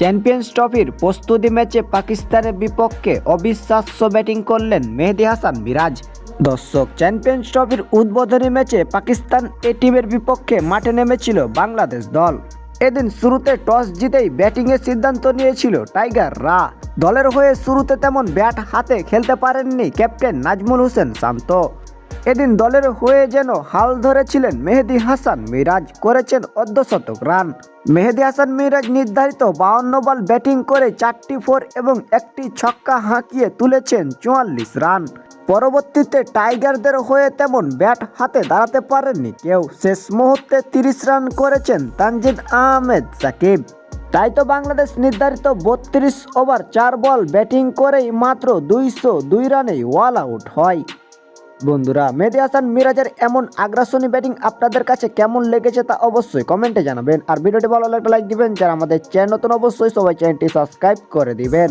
Champions ট্রফির প্রস্তুতি ম্যাচে পাকিস্তানের বিপক্ষে অবিশ্বাস্য ব্যাটিং করলেন মেহেদি হাসান মিরাজ। দর্শক, চ্যাম্পিয়ন্স ট্রফির উদ্বোধনী ম্যাচে পাকিস্তান এ টিমের বিপক্ষে মাঠে নেমেছিল বাংলাদেশ দল। এদিন শুরুতে টস জিতেই ব্যাটিংয়ের সিদ্ধান্ত নিয়েছিল টাইগার রা। দলের হয়ে শুরুতে তেমন ব্যাট হাতে খেলতে পারেননি ক্যাপ্টেন নাজমুল হোসেন শান্ত। এদিন দলের হয়ে যেন হাল ধরেছিলেন মেহেদি হাসান মিরাজ, করেছেন অর্ধশতক রান। মেহেদি হাসান মিরাজ নির্ধারিত বাউন্ন বল ব্যাটিং করে চারটি ফোর এবং একটি ছক্কা হাঁকিয়ে তুলেছেন চুয়াল্লিশ রান। পরবর্তীতে টাইগারদের হয়ে তেমন ব্যাট হাতে দাঁড়াতে পারেননি কেউ। শেষ মুহূর্তে তিরিশ রান করেছেন তানজিদ আহমেদ সাকিব। তাই তো বাংলাদেশ নির্ধারিত বত্রিশ ওভার চার বল ব্যাটিং করেই মাত্র দুইশো দুই রানেই ওয়াল আউট হয়। বন্ধুরা মেহেদি হাসান মিরাজের এমন আগ্রাসনী ব্যাটিং আপনাদের কাছে কেমন লেগেছে তা অবশ্যই কমেন্টে জানাবেন। আর ভিডিওটি ভালো লাগলে লাইক দিবেন, যারা আমাদের চ্যানেল নতুন অবশ্যই সবাই চ্যানেলটি সাবস্ক্রাইব করে দিবেন।